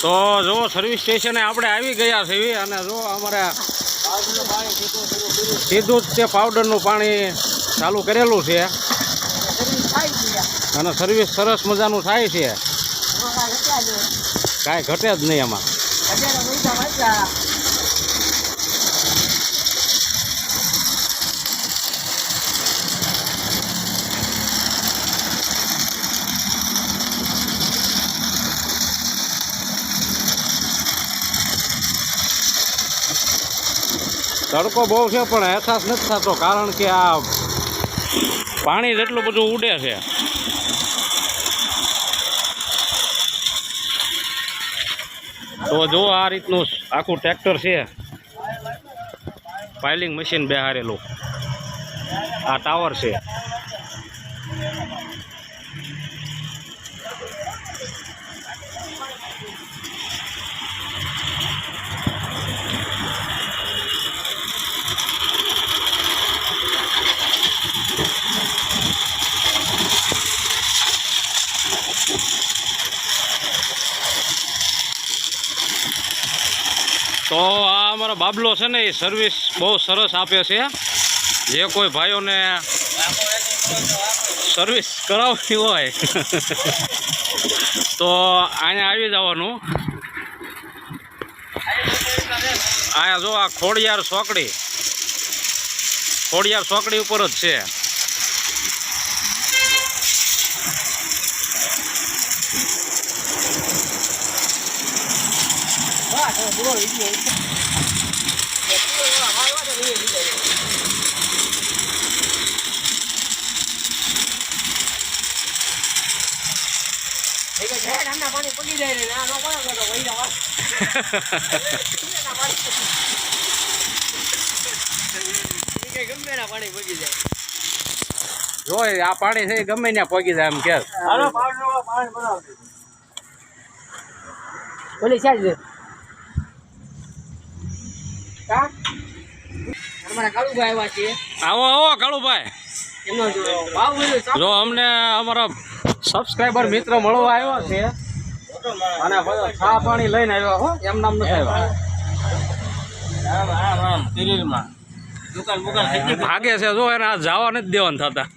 તો જો સર્વિસ સ્ટેશને આપણે આવી ગયા છીએ અને જો અમારે સીધું જ તે પાવડરનું પાણી ચાલુ કરેલું છે. અને સર્વિસ સરસ મજાનું થાય છે. કાંઈ ઘટે જ નહીં એમાં તડકો બહુ છે, પણ અહેસાસ નથી થતો, કારણ કે આ પાણી જેટલું બધું ઉડે છે. તો જો આ રીતનું આખું ટ્રેક્ટર છે, પાઇલિંગ મશીન બેહારેલું. આ ટાવર છે. તો આ અમારો બાબલો છે ને એ સર્વિસ બહુ સરસ આપે છે. જે કોઈ ભાઈઓને સર્વિસ કરાવવી હોય. તો અહીંયા આવી જવાનું. અહીંયા જો આ ખોડિયાર સોકડી. ખોડિયાર સોકડી ઉપર જ છે. પાણી પડી જાય ને આ કોણ કરતો વહી જવા ગમે પાણી પડી જાય જોય આ પાણી છે ગમે ત્યાં પગી જાય એમ કે. હાલો પાણી બનાવજો. ઓલી કા અમારા કાળુભાઈ આવ્યા છે. આવો આવો કાળુભાઈ. જો અમને અમારા સબસ્ક્રાઈબર મિત્ર મળવા આવ્યો છે. અને ચા પાણી લઈને આવ્યો હો. એમ નામ નથી આવ્યો. આમ આમ આમ દુકાન બુકાન ભાગે છે જો એને આ જવા નથી દેવાનું થતા.